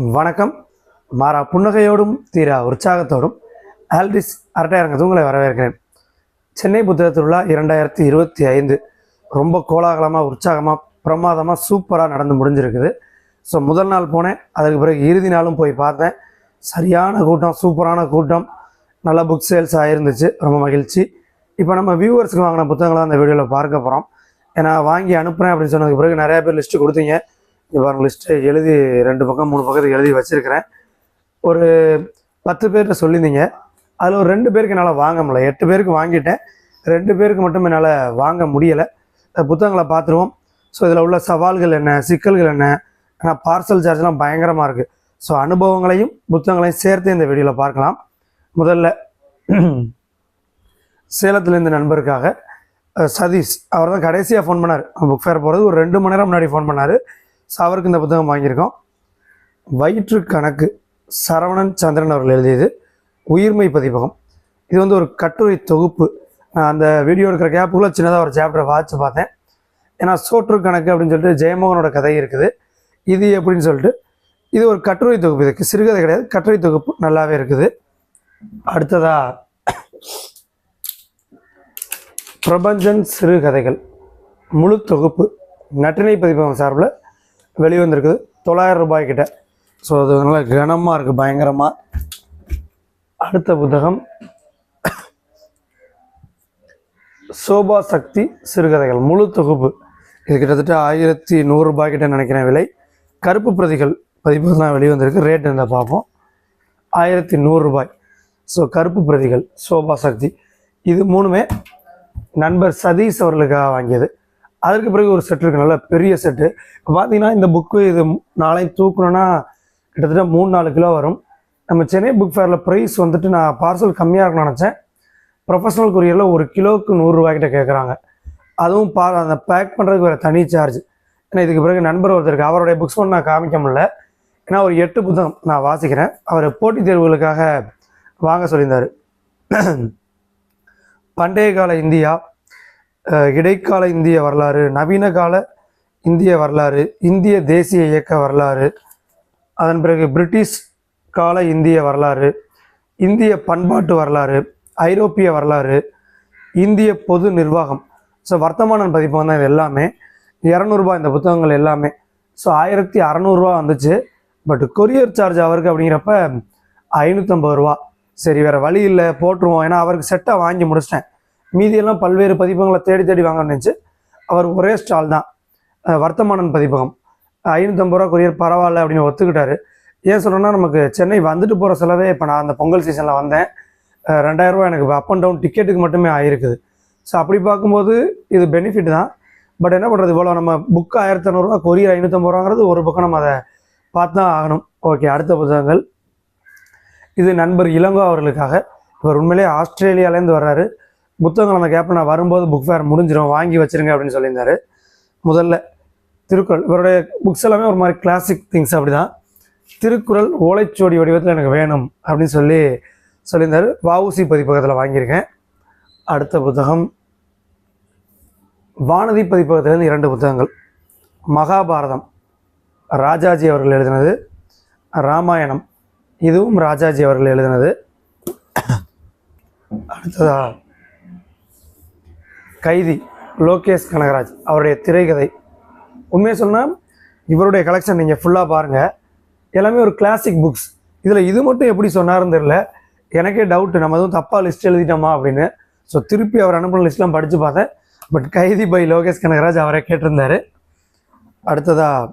வணக்கம். மாறா புன்னகையோடும் தீரா உற்சாகத்தோடும் ஆல்டிஸ் அரட்டையரங்கத்து உங்களை வரவேற்கிறேன். சென்னை புத்தக திருவிழா இரண்டாயிரத்தி இருபத்தி ஐந்து ரொம்ப கோலாகலமாக உற்சாகமாக பிரமாதமாக சூப்பராக நடந்து முடிஞ்சிருக்குது. ஸோ முதல் நாள் போனேன். அதுக்கு பிறகு இறுதி நாளும் போய் பார்த்தேன். சரியான கூட்டம் சூப்பரான கூட்டம். நல்ல புக் சேல்ஸ் ஆகிருந்துச்சு ரொம்ப மகிழ்ச்சி. இப்போ நம்ம வியூவர்ஸ்க்கு வாங்கின புத்தகங்களை அந்த வீடியோவில் பார்க்க போகிறோம் ஏன்னா வாங்கி அனுப்புகிறேன் அப்படின்னு சொன்னதுக்கு பிறகு நிறையா பேர் லிஸ்ட்டு கொடுத்தீங்க. இங்கே பாருங்க லிஸ்ட்டு எழுதி ரெண்டு பக்கம் மூணு பக்கத்துக்கு எழுதி வச்சுருக்கிறேன். ஒரு பத்து பேர்கிட்ட சொல்லியிருந்தீங்க. அதில் ஒரு ரெண்டு பேருக்கு என்னால் வாங்க முடியல. எட்டு பேருக்கு வாங்கிட்டேன். ரெண்டு பேருக்கு மட்டும் என்னால் வாங்க முடியலை. புத்தகங்களை பார்த்துருவோம். ஸோ இதில் உள்ள சவால்கள் என்ன? சிக்கல்கள் என்ன? ஏன்னா பார்சல் சார்ஜ்லாம் பயங்கரமாக இருக்குது ஸோ அனுபவங்களையும் புத்தகங்களையும் சேர்த்து இந்த வீடியோவில் பார்க்கலாம். முதல்ல சேலத்துலேருந்து நண்பருக்காக சதீஷ். அவர் தான் கடைசியாக ஃபோன் பண்ணார். புக் ஃபேர் போகிறது ஒரு ரெண்டு மணி நேரம் முன்னாடி ஃபோன் பண்ணார். ஸோ அவருக்கு இந்த புத்தகம் வாங்கியிருக்கோம். வயிற்று கணக்கு சரவணன் சந்திரன் அவர்கள் எழுதியது. உயிர்மை பதிப்பகம். இது வந்து ஒரு கட்டுரை தொகுப்பு. நான் அந்த வீடியோ இருக்கிற கேப்புக்குள்ளே சின்னதாக ஒரு சாப்டரை வாட்ச் பார்த்தேன். ஏன்னா சோற்று கணக்கு அப்படின்னு சொல்லிட்டு ஜெயமோகனோட கதை இருக்குது. இது எப்படின்னு சொல்லிட்டு இது ஒரு கட்டுரை தொகுப்பு. இதுக்கு சிறுகதை கிடையாது. கட்டுரை தொகுப்பு நல்லாவே இருக்குது. அடுத்ததா பிரபஞ்சன் சிறுகதைகள். முழு தொகுப்பு. நட்டினை பதிப்பகம் சார்பில் வெளிவந்திருக்குது. தொள்ளாயிரம் ரூபாய்கிட்ட ஸோ அது நல்லா கனமாக இருக்குது பயங்கரமாக அடுத்த புத்தகம். சோபா சக்தி சிறுகதைகள் முழு தொகுப்பு. இது கிட்டத்தட்ட ஆயிரத்தி நூறுரூபாய்க்கிட்ட நினைக்கிறேன் விலை. கருப்பு பிரதிகள் பதிப்பு தான் வெளிவந்திருக்கு. ரேட் இருந்தால் பார்ப்போம். ஆயிரத்தி நூறுரூபாய் ஸோ கருப்பு பிரதிகள் சோபா சக்தி. இது மூணுமே நண்பர் சதீஷ் அவர்களுக்காக வாங்கியது. அதற்கு பிறகு ஒரு செட் இருக்குது நல்ல பெரிய செட்டு இப்போ பார்த்தீங்கன்னா இந்த புக்கு இது நாளைக்கு தூக்கணும்னா கிட்டத்தட்ட மூணு நாலு கிலோ வரும். நம்ம சென்னை புக் ஃபேரில் ப்ரைஸ் வந்துட்டு நான் பார்சல் கம்மியாக இருக்கும்னு நினச்சேன். ப்ரொஃபஷனல் கொரியரில் ஒரு கிலோவுக்கு நூறுரூவாய்க்கிட்ட கேட்குறாங்க அதுவும் பா அந்த பேக் பண்ணுறதுக்கு வேறு தனி சார்ஜ் ஏன்னா இதுக்கு பிறகு நண்பர் ஒருத்தருக்கு அவருடைய புக்ஸ் ஒன்று நான் காமிக்க முடியல. ஏன்னா ஒரு எட்டு புத்தகம் நான் வாசிக்கிறேன். அவர் போட்டித் தேர்வுகளுக்காக வாங்க சொல்லியிருந்தார். பண்டைய கால இந்தியா இடைக்கால இந்திய வரலாறு நவீன கால இந்திய வரலாறு இந்திய தேசிய இயக்க வரலாறு அதன் பிறகு பிரிட்டிஷ் கால இந்திய வரலாறு இந்திய பண்பாட்டு வரலாறு ஐரோப்பிய வரலாறு இந்திய பொது நிர்வாகம். ஸோ வர்த்தமானன் பதிப்பகம் தான் இது எல்லாமே. இரநூறுபா இந்த புத்தகங்கள் எல்லாமே. ஸோ ஆயிரத்தி அறநூறுரூவா வந்துச்சு. பட் கொரியர் சார்ஜ் அவருக்கு அப்படிங்கிறப்ப ஐநூற்றம்பது ரூபா. சரி வேறு வழி இல்லை போட்டுருவோம். ஏன்னா அவருக்கு செட்டாக வாங்கி முடிச்சிட்டேன். மீதியெல்லாம் பல்வேறு பதிப்பகங்களை தேடி தேடி வாங்க அவர் ஒரே ஸ்டால் தான். வர்த்தமானன் பதிப்பகம். ஐநூற்றம்பது ரூபா கொரியர் பரவாயில்ல அப்படின்னு ஒத்துக்கிட்டாரு. ஏன் சொல்கிறேன்னா நமக்கு சென்னை வந்துட்டு போகிற செலவே இப்போ நான் அந்த பொங்கல் சீசனில் வந்தேன். அஹ் எனக்கு அப் அண்ட் டவுன் டிக்கெட்டுக்கு மட்டுமே ஆயிருக்குது. ஸோ அப்படி பார்க்கும்போது இது பெனிஃபிட் தான். பட் என்ன பண்ணுறது இவ்வளோ நம்ம புக் ஆயிரத்தி இரநூறுவா கொரியர் ஐநூற்றம்பது ரூபாங்கிறது ஒரு பக்கம் நம்ம அதை பார்த்து தான் ஆகணும். ஓகே அடுத்த புத்தகங்கள். இது நண்பர் இளங்கோ அவர்களுக்காக. இவர் உண்மையிலேயே ஆஸ்திரேலியாலேருந்து வர்றாரு. புத்தகங்கள் அந்த கேப்பில் நான் வரும்போது புக் ஃபேர் முடிஞ்சிடும் வாங்கி வச்சுருங்க அப்படின்னு சொல்லியிருந்தாரு. முதல்ல திருக்குறள் இவருடைய புக்ஸ் எல்லாமே ஒரு மாதிரி கிளாசிக் திங்ஸ் அப்படி தான் திருக்குறள் ஓலைச்சுவடி வடிவத்தில் எனக்கு வேணும் அப்படின்னு சொல்லி சொல்லியிருந்தாரு. வஉசி பதிப்பகத்தில் வாங்கியிருக்கேன். அடுத்த புத்தகம் வானதி பதிப்பகத்திலேருந்து இரண்டு புத்தகங்கள். மகாபாரதம் ராஜாஜி அவர்கள் எழுதினது. ராமாயணம் இதுவும் ராஜாஜி அவர்கள் எழுதினது. அடுத்ததாக கைதி லோகேஷ் கனகராஜ் அவருடைய திரைக்கதை. உண்மையை சொன்னால் இவருடைய கலெக்ஷன் நீங்கள் ஃபுல்லாக பாருங்கள் எல்லாமே ஒரு கிளாசிக் புக்ஸ் இதில் இது மட்டும் எப்படி சொன்னாருன்னு தெரியல. எனக்கே டவுட்டு நம்ம எதுவும் தப்பாக லிஸ்ட் எழுதிட்டோமா அப்படின்னு. ஸோ திருப்பி அவர் அனுப்பின லிஸ்ட்லாம் படித்து பார்த்தேன். பட் கைதி பை லோகேஷ் கனகராஜ் அவரை கேட்டிருந்தார். அடுத்ததாக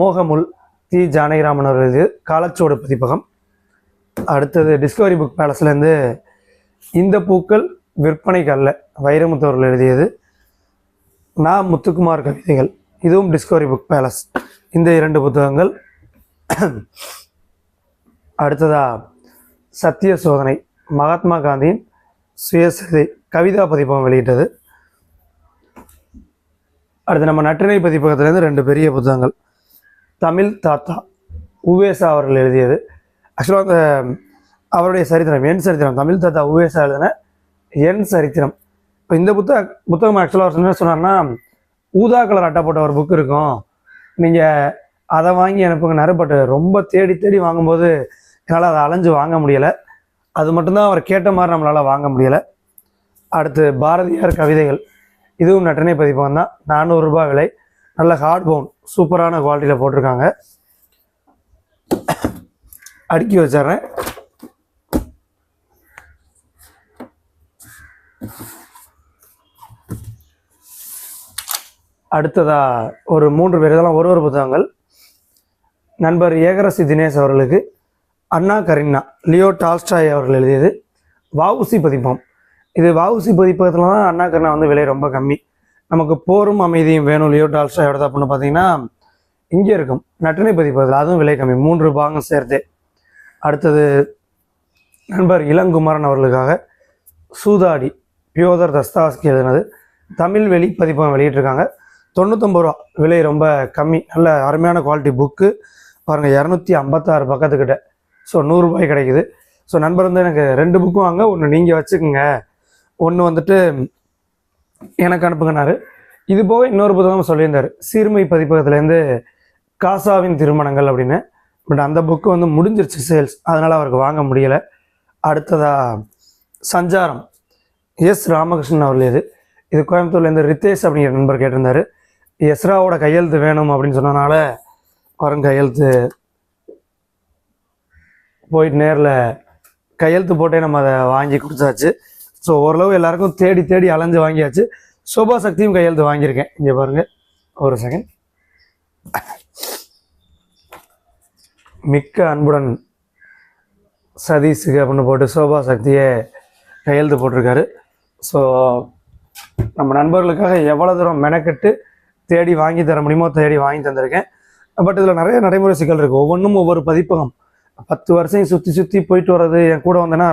மோகமுல் தி ஜானகிராமன் அவர் இது காலச்சோடு பதிப்பகம். அடுத்தது டிஸ்கவரி புக் பேலஸ்லேருந்து இந்த பூக்கள் விற்பனைக்கு அல்ல வைரமுத்து அவர்கள் எழுதியது. நான் முத்துக்குமார் கவிதைகள் இதுவும் டிஸ்கவரி புக் பேலஸ் இந்த இரண்டு புத்தகங்கள். அடுத்ததா சத்திய சோதனை மகாத்மா காந்தியின் சுயசரிதை கவிதா பதிப்பகம் வெளியிட்டது. அடுத்து நம்ம நற்றினை பதிப்பகத்திலேருந்து ரெண்டு பெரிய புத்தகங்கள். தமிழ் தாத்தா உவேசா அவர்கள் எழுதியது. ஆக்சுவலாக அந்த அவருடைய சரித்திரம் என் சரித்திரம் தமிழ் தாத்தா உவேசா எழுதின என் சரித்திரம். இப்போ இந்த புத்தக புத்தகம் ஆக்சுவலாக என்ன சொன்னார்னா ஊதா கலர் அட்டை போட்ட ஒரு புக் இருக்கும். நீங்கள் அதை வாங்கி அனுப்புங்கனாரு பட் ரொம்ப தேடி தேடி வாங்கும்போது என்னால் அதை அலைஞ்சு வாங்க முடியலை. அது மட்டும்தான் அவர் கேட்ட மாதிரி நம்மளால் வாங்க முடியலை. அடுத்து பாரதியார் கவிதைகள். இதுவும் நட்டினை பதிப்பகம் தான். நானூறுரூபா விலை. நல்ல ஹார்ட் பவுன் சூப்பரான குவாலிட்டியில் போட்டிருக்காங்க. அடுக்கி வச்சிடுறேன். அடுத்ததா ஒரு மூன்று பேர். இதெல்லாம் ஒரு ஒரு புத்தகங்கள். நண்பர் ஏகரசி தினேஷ் அவர்களுக்கு அண்ணா கரின்னா லியோ டால்ஸ்டாய் அவர்கள் எழுதியது வஉசி பதிப்பம். இது வஉசி பதிப்பகத்தில் தான் அண்ணா கரினா வந்து விலை ரொம்ப கம்மி. நமக்கு போரும் அமைதியும் வேணும். லியோ டால்ஸ்டாயோட அப்படின்னு பார்த்தீங்கன்னா இங்கே இருக்கும். நட்டினை பதிப்பதில் அதுவும் விலை கம்மி. மூன்று பாகம் சேர்த்தே. அடுத்தது நண்பர் இளங்குமரன் அவர்களுக்காக சூதாடி. பியோதர் தஸ்தாஸ்கி எழுதினது. தமிழ் வெளி பதிப்பகம் வெளியிட்டிருக்காங்க. தொண்ணூத்தொம்பது ரூபா விலை ரொம்ப கம்மி. நல்ல அருமையான குவாலிட்டி புக்கு பாருங்கள் இரநூத்தி ஐம்பத்தாறு பக்கத்துக்கிட்ட. ஸோ நூறுரூபாய் கிடைக்குது. ஸோ நண்பர் வந்து எனக்கு ரெண்டு புக்கும் வாங்க. ஒன்று நீங்கள் வச்சுக்கோங்க. ஒன்று வந்துட்டு எனக்கு அனுப்புங்கனாரு இது போக இன்னொரு புத்தகம் சொல்லியிருந்தார். சீர்மை பதிப்பகத்துலேருந்து காசாவின் திருமணங்கள் அப்படின்னு. பட் அந்த புக்கு வந்து முடிஞ்சிருச்சு சேல்ஸ் அதனால் அவருக்கு வாங்க முடியலை. அடுத்ததாக சஞ்சாரம். எஸ் ராமகிருஷ்ணன் அவர்கள் இது. இது கோயம்புத்தூர்லேருந்து ரித்தேஷ் அப்படிங்கிற நண்பர் கேட்டிருந்தாரு. எஸ்ராவோட கையெழுத்து வேணும் அப்படின்னு சொன்னனால வரும் கையெழுத்து போயிட்டு நேரில் கையெழுத்து போட்டே நம்ம அதை வாங்கி கொடுத்தாச்சு. ஸோ ஓரளவு எல்லாருக்கும் தேடி தேடி அலைஞ்சு வாங்கியாச்சு. சோபா சக்தியும் கையெழுத்து வாங்கியிருக்கேன். இங்கே பாருங்கள் ஒரு செகண்ட் மிக்க அன்புடன் சதீஷுக்கு அப்படின்னு போட்டு சோபா சக்தியை கையெழுத்து போட்டிருக்காரு. ஸோ நம்ம நண்பர்களுக்காக எவ்வளோ தூரம் மெனக்கெட்டு தேடி வாங்கி தர முடியுமோ தேடி வாங்கி தந்திருக்கேன். பட் இதில் நிறைய நடைமுறை சிக்கல் இருக்குது ஒவ்வொன்றும் ஒவ்வொரு பதிப்பகம். பத்து வருஷம் சுற்றி சுற்றி போயிட்டு வர்றது என் கூட வந்தேன்னா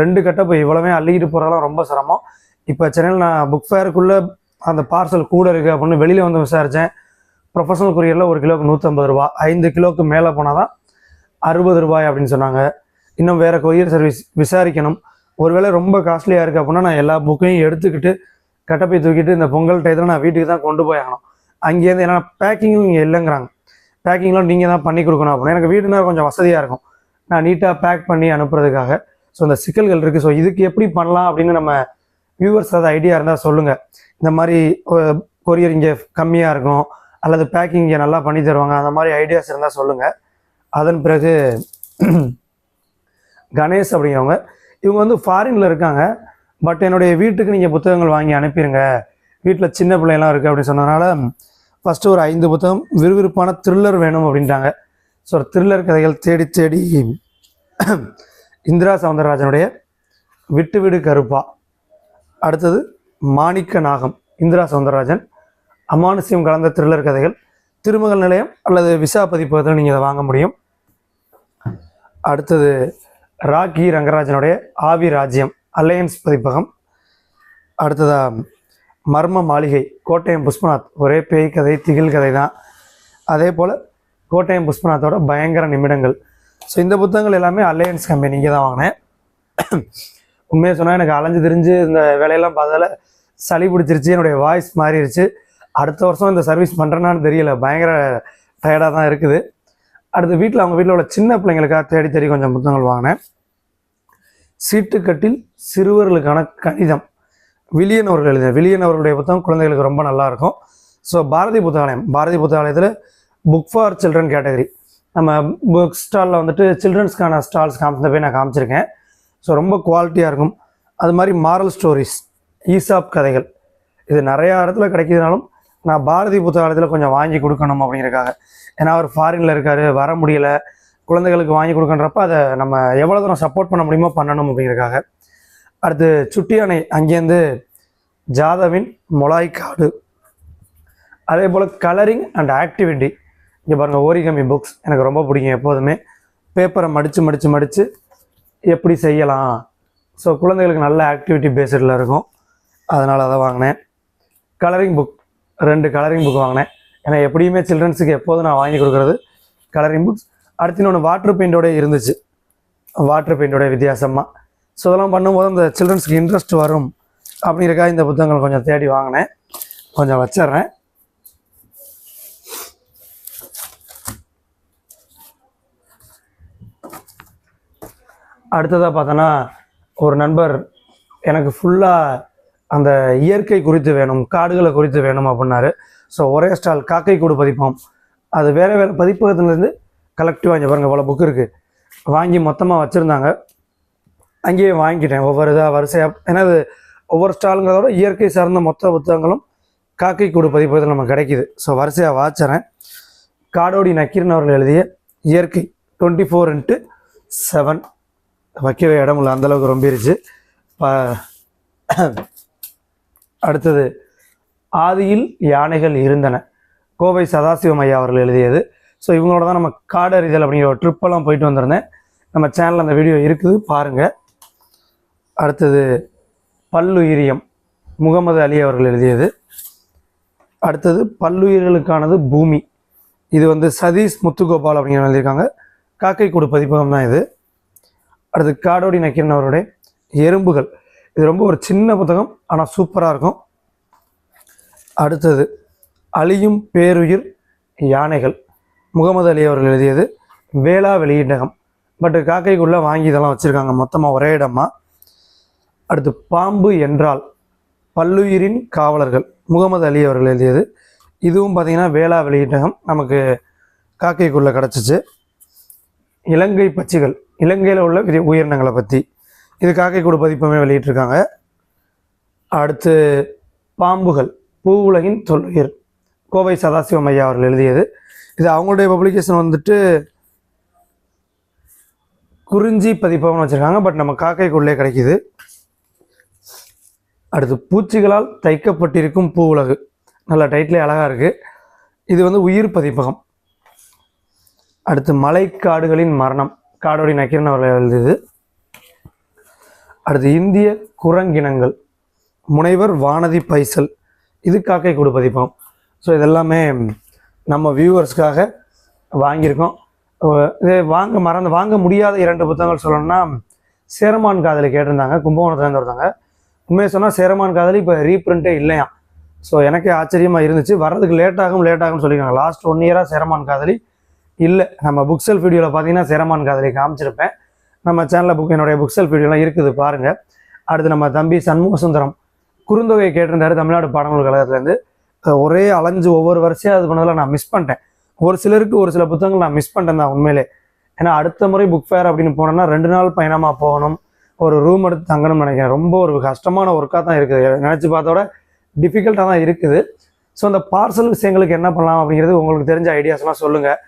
ரெண்டு கட்ட போய் இவ்வளவே அள்ளிக்கிட்டு போகிறதெல்லாம் ரொம்ப சிரமம். இப்போ சென்னையில் நான் புக் ஃபேருக்குள்ளே அந்த பார்சல் கூட இருக்குது அப்படின்னு வெளியில் வந்து விசாரித்தேன் ப்ரொஃபஷனல் கொரியரில் ஒரு கிலோக்கு நூற்றம்பது ரூபா ஐந்து கிலோக்கு மேலே போனால் தான் அறுபது ரூபாய் அப்படின்னு சொன்னாங்க. இன்னும் வேறு கொரியர் சர்வீஸ் விசாரிக்கணும். ஒருவேளை ரொம்ப காஸ்ட்லியாக இருக்குது அப்படின்னா நான் எல்லா புக்கையும் எடுத்துக்கிட்டு கட்டப்பை தூக்கிட்டு இந்த பொங்கல் டயத்தில் நான் வீட்டுக்கு தான் கொண்டு போய் ஆகணும். அங்கேருந்து ஏன்னா பேக்கிங்கும் இங்கே இல்லைங்கிறாங்க. பேக்கிங்லாம் நீங்கள் தான் பண்ணி கொடுக்கணும் அப்படின்னா எனக்கு வீடுனா கொஞ்சம் வசதியாக இருக்கும். நான் நீட்டாக பேக் பண்ணி அனுப்புறதுக்காக. ஸோ இந்த சிக்கல்கள் இருக்குது ஸோ இதுக்கு எப்படி பண்ணலாம் அப்படின்னு நம்ம வியூவர்ஸ் ஏதாவது ஐடியா இருந்தால் சொல்லுங்கள் இந்த மாதிரி கொரியர் இங்கே கம்மியாக இருக்கும் அல்லது பேக்கிங் இங்கே நல்லா பண்ணி தருவாங்க அந்த மாதிரி ஐடியாஸ் இருந்தால் சொல்லுங்கள் அதன் பிறகு கணேஷ் அப்படிங்கிறவங்க இவங்க வந்து ஃபாரினில் இருக்காங்க. பட் என்னுடைய வீட்டுக்கு நீங்கள் புத்தகங்கள் வாங்கி அனுப்பிடுங்க வீட்டில் சின்ன பிள்ளைலாம் இருக்குது அப்படின்னு சொன்னதுனால ஃபஸ்ட்டு ஒரு ஐந்து புத்தகம் விறுவிறுப்பான த்ரில்லர் வேணும் அப்படின்ட்டாங்க. ஸோ த்ரில்லர் கதைகள் தேடி தேடி இந்திரா சவுந்தரராஜனுடைய விட்டு விடு கருப்பா. அடுத்தது மாணிக்க நாகம் இந்திரா சவுந்தரராஜன். அமானுஷ்யம் கலந்த த்ரில்லர் கதைகள். திருமகள் நிலையம் அல்லது விசா பதிப்பகத்தில் நீங்கள் இதை வாங்க முடியும். அடுத்தது ராக்கி ரங்கராஜனுடைய ஆவி ராஜ்யம் அலையன்ஸ் பதிப்பகம். அடுத்ததாக மர்ம மாளிகை கோட்டயம் புஷ்பநாத். ஒரே பேய் கதை திகில் கதை தான். அதே போல் கோட்டயம் புஷ்பநாத்தோட பயங்கர நிமிடங்கள். ஸோ இந்த புத்தகங்கள் எல்லாமே அலையன்ஸ் கம்பெனி இங்கே தான் வாங்கினேன். உண்மையாக சொன்னால் எனக்கு அலைஞ்சு தெரிஞ்சு இந்த வேலையெல்லாம் பார்த்ததால சளி பிடிச்சிருச்சு என்னுடைய வாய்ஸ் மாறிடுச்சு அடுத்த வருஷம் இந்த சர்வீஸ் பண்ணுறேன்னான்னு தெரியல பயங்கர டயர்டாக தான் இருக்குது. அடுத்து வீட்டில் அவங்க வீட்டில் உள்ள சின்ன பிள்ளைங்களுக்காக தேடி தேடி கொஞ்சம் புத்தகங்கள் வாங்கினேன். சீட்டுக்கட்டில் சிறுவர்களுக்கான கணிதம். வில்லியன் அவர்கள் எழுதின வில்லியன் அவர்களுடைய புத்தகம் குழந்தைகளுக்கு ரொம்ப நல்லா இருக்கும் ஸோ பாரதி புத்தகாலயம். பாரதி புத்தகாலயத்தில் புக் ஃபார் சில்ட்ரன் கேட்டகரி நம்ம புக் ஸ்டாலில் வந்துட்டு சில்ட்ரன்ஸ்க்கான ஸ்டால்ஸ் காமிச்சத போய் நான் காமிச்சிருக்கேன். ஸோ ரொம்ப குவாலிட்டியாக இருக்கும். அது மாதிரி மாரல் ஸ்டோரிஸ் ஈசாப் கதைகள். இது நிறையா இடத்துல கிடைக்கிறதுனாலும் நான் பாரதி புத்தகாலயத்தில் கொஞ்சம் வாங்கி கொடுக்கணும் அப்படிங்கிறக்காக ஏன்னா அவர் ஃபாரினில் இருக்கார் வர முடியலை. குழந்தைகளுக்கு வாங்கி கொடுக்கன்றப்ப அதை நம்ம எவ்வளோ தூரம் சப்போர்ட் பண்ண முடியுமோ பண்ணணும் அப்படிங்கிறக்காக அடுத்து சுட்டியானை அங்கேருந்து ஜாதவின் மொளாய்க்காடு அதே போல் கலரிங் அண்ட் ஆக்டிவிட்டி இங்கே பாருங்கள் ஓரிகமி புக்ஸ் எனக்கு ரொம்ப பிடிக்கும் எப்போதுமே. பேப்பரை மடித்து மடித்து மடித்து எப்படி செய்யலாம்? ஸோ குழந்தைகளுக்கு நல்ல ஆக்டிவிட்டி பேஸ்டில் இருக்கும். அதனால் அதை வாங்கினேன். கலரிங் புக் ரெண்டு கலரிங் புக் வாங்கினேன். ஏன்னா எப்படியுமே சில்ட்ரன்ஸுக்கு எப்போதும் நான் வாங்கி கொடுக்குறது கலரிங் புக்ஸ் அடுத்து இன்னொன்று வாட்டர் பெயிண்டோடய இருந்துச்சு. வாட்டர் பெயிண்டோடைய வித்தியாசமாக ஸோ அதெல்லாம் பண்ணும்போது அந்த சில்ட்ரன்ஸ்க்கு இன்ட்ரெஸ்ட் வரும் அப்படிங்கிறக்காக இந்த புத்தகங்கள் கொஞ்சம் தேடி வாங்கினேன். கொஞ்சம் வச்சிட்றேன். அடுத்ததாக பார்த்தோன்னா ஒரு நண்பர் எனக்கு ஃபுல்லாக அந்த இயற்கை குறித்து வேணும் காடுகளை குறித்து வேணும் அப்படின்னாரு. ஸோ ஒரே ஸ்டால் காக்கை கூடு பதிப்போம். அது வேறு வேறு பதிப்பகத்துலேருந்து கலெக்டிவாக இங்கே பாருங்கள் இவ்வளோ புக் இருக்குது வாங்கி மொத்தமாக வச்சுருந்தாங்க. அங்கேயே வாங்கிட்டேன் ஒவ்வொரு இதாக வரிசையாக ஏன்னா அது ஒவ்வொரு ஸ்டாலுங்கிறதோட இயற்கை சார்ந்த மொத்த புத்தகங்களும் காக்கை கூடு பதிப்பதில் நமக்கு கிடைக்கிது. ஸோ வரிசையாக வாச்சுறேன் காடோடி நக்கீரன் அவர்கள் எழுதிய இயற்கை டுவெண்ட்டி ஃபோர் இன்ட்டு செவன் வைக்கவே இடம் இல்லை அந்தளவுக்கு ரொம்பிருச்சு. ப- அடுத்தது ஆதியில் யானைகள் இருந்தன. கோவை சதாசிவம் ஐயா அவர்கள் எழுதியது. ஸோ இவங்களோட தான் நம்ம காடறிதல் அப்படிங்கிற ஒரு ட்ரிப்பெல்லாம் போயிட்டு வந்திருந்தேன். நம்ம சேனலில் அந்த வீடியோ இருக்குது பாருங்கள் அடுத்தது பல்லுயிரியம். முகமது அலி அவர்கள் எழுதியது. அடுத்தது பல்லுயிர்களுக்கானது பூமி. இது வந்து சதீஷ் முத்துகோபால் அப்படிங்கிற எழுதியிருக்காங்க. காக்கை கூடு பதிப்பகம் தான் இது. அடுத்து காடோடி நக்கீரன் அவருடைய எறும்புகள். இது ரொம்ப ஒரு சின்ன புத்தகம் ஆனால் சூப்பராக இருக்கும். அடுத்தது அழியும் பேருயிர் யானைகள். முகமது அலி அவர்கள் எழுதியது வேளா வெளியீட்டகம் பட் காக்கைக்குள்ளே வாங்கி இதெல்லாம் வச்சுருக்காங்க. மொத்தமாக ஒரே இடமா. அடுத்து பாம்பு என்றால் பல்லுயிரின் காவலர்கள். முகமது அலி அவர்கள் எழுதியது. இதுவும் பார்த்திங்கன்னா வேளா வெளியீட்டகம் நமக்கு காக்கைக்குள்ளே கிடச்சிச்சு. இலங்கை பச்சிகள் இலங்கையில் உள்ள உயிரினங்களை பற்றி இது காக்கைக்கூடு பதிப்பமே வெளியிட்டிருக்காங்க. அடுத்து பாம்புகள். பூ உலகின் தொல்லுயிர். கோவை சதாசிவம் ஐயா அவர்கள் எழுதியது. இது அவங்களுடைய பப்ளிகேஷன் வந்துட்டு குறிஞ்சி பதிப்பகம்னு வச்சுருக்காங்க. பட் நம்ம காக்கைக்குள்ளே கிடைக்கிது. அடுத்து பூச்சிகளால் தைக்கப்பட்டிருக்கும் பூ உலகு. நல்ல டைட்டிலே அழகாக இருக்குது இது வந்து உயிர் பதிப்பகம். அடுத்து மலைக்காடுகளின் மரணம். காடோடி நக்கீரன் அவர்கள் எழுதியது. அடுத்து இந்திய குரங்கினங்கள். முனைவர் வானதி பைசல். இது காக்கை கூடு பதிப்பகம். ஸோ இதெல்லாமே நம்ம வியூவர்ஸ்க்காக வாங்கியிருக்கோம். இதே இது வாங்க மறந்து வாங்க முடியாத இரண்டு புத்தகங்கள் சொல்லணும்னா சேரமான் காதலி கேட்டிருந்தாங்க கும்பகோணத்துலேருந்து ஒருத்தாங்க உண்மையை சொன்னால் சேரமான் காதலி இப்போ ரீப்ரிண்ட்டே இல்லையா? ஸோ எனக்கே ஆச்சரியமாக இருந்துச்சு. வர்றதுக்கு லேட் ஆகும் லேட் ஆகும்னு சொல்லியிருக்காங்க. லாஸ்ட் ஒன் இயராக சேரமான் காதலி இல்லை. நம்ம புக் செல்ஃப் வீடியோவில் பார்த்தீங்கன்னா சேரமான் காதலி காமிச்சிருப்பேன். நம்ம சேனலில் புக் என்னுடைய புக் செல்ஃப் வீடியோலாம் இருக்குது பாருங்கள் அடுத்து நம்ம தம்பி சண்முக சுந்தரம் குறுந்தொகை கேட்டிருந்தாரு தமிழ்நாடு பாடநூல் கழகத்துலேருந்து. ஒரே அலைஞ்சு ஒவ்வொரு வருஷம் அது பண்ணதில் நான் மிஸ் பண்ணிட்டேன். ஒரு சிலருக்கு ஒரு சில புத்தகங்கள் நான் மிஸ் பண்ணிட்டேன் தான் உண்மையிலே. ஏன்னா அடுத்த முறை புக் ஃபேர் அப்படின்னு போனோம்னா ரெண்டு நாள் பயணமாக போகணும் ஒரு ரூம் எடுத்து தங்கணும்னு நினைக்கிறேன். ரொம்ப ஒரு கஷ்டமான ஒர்க்காக தான் இருக்குது. நினச்சி பார்த்தோட டிஃபிகல்ட்டாக தான் இருக்குது. ஸோ அந்த பார்சல் விஷயங்களுக்கு என்ன பண்ணலாம் அப்படிங்கிறது உங்களுக்கு தெரிஞ்ச ஐடியாஸ்லாம் சொல்லுங்கள்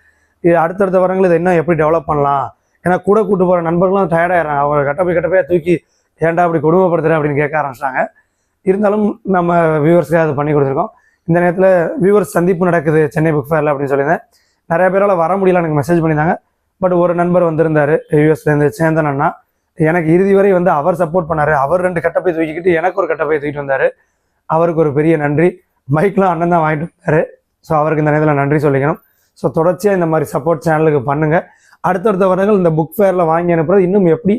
இது அடுத்தடுத்த வரங்கள் இதை இன்னும் எப்படி டெவலப் பண்ணலாம்? ஏன்னா கூட கூட்டு போகிற நண்பர்களும் டயர்டாயிடுறாங்க அவங்க கட்டப்பை கட்டப்பையாக தூக்கி ஏன்டா அப்படி கொடுமைப்படுத்துறேன் அப்படின்னு கேட்க ஆரம்பிச்சிட்டாங்க. இருந்தாலும் நம்ம வியூவர்ஸ்க்காக அது பண்ணி கொடுத்துருக்கோம். இந்த நேரத்தில் வியூவர்ஸ் சந்திப்பு நடக்குது சென்னை புக் ஃபேரில் அப்படின்னு சொல்லியிருந்தேன். நிறைய பேரால் வர முடியல எனக்கு மெசேஜ் பண்ணியிருந்தாங்க. பட் ஒரு நண்பர் வந்திருந்தார் யூஎஸ்லேருந்து சேந்தன் அண்ணா. எனக்கு இறுதி வரை வந்து அவர் சப்போர்ட் பண்ணார். அவர் ரெண்டு கட்டப்பை தூக்கிக்கிட்டு எனக்கு ஒரு கட்டப்பை தூக்கிட்டு வந்தார். அவருக்கு ஒரு பெரிய நன்றி. மைக்லாம் அண்ணன் தான் வாங்கிட்டு வந்தார். ஸோ அவருக்கு இந்த நேரத்தில் நன்றி சொல்லிக்கணும். ஸோ தொடர்ச்சியாக இந்த மாதிரி சப்போர்ட் சேனலுக்கு பண்ணுங்கள் அடுத்தடுத்த வருடங்கள் இந்த புக் ஃபேரில் வாங்கி அனுப்புறது இன்னும் எப்படி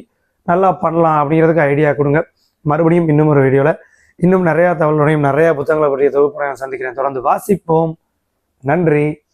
நல்லா பண்ணலாம் அப்படிங்கிறதுக்கு ஐடியா கொடுங்க. மறுபடியும் இன்னும் ஒரு வீடியோவில் இன்னும் நிறையா தகவலுடையும் நிறையா புத்தகங்களை பற்றிய தொகுப்புரை நான் சந்திக்கிறேன். தொடர்ந்து வாசிப்போம். நன்றி.